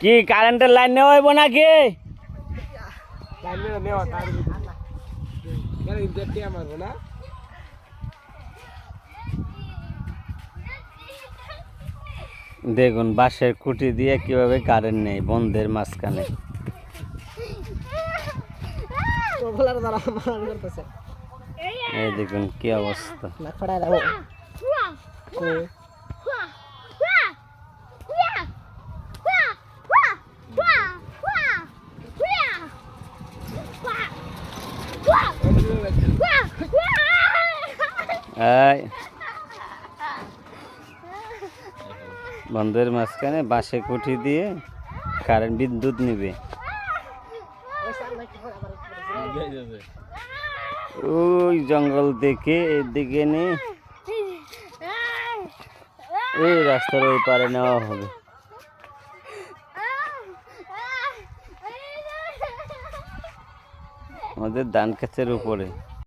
কি কারেন্টের লাইন নেওয়া হইব নাকি? দেখুন বাঁশের খুঁটি দিয়ে কীভাবে কারেন্ট নেই বন্ধের মাঝখানে। করতেছে। এই দেখুন কি অবস্থা বন্ধের মাঝখানে বাঁশের কুঠি দিয়ে কারেন্ট বিদ্যুৎ নিবে। ওই জঙ্গল দেখে এদিকে নে। এই রাস্তার ওই পারে নেওয়া হবে। আমাদের ধান কাছের উপরে।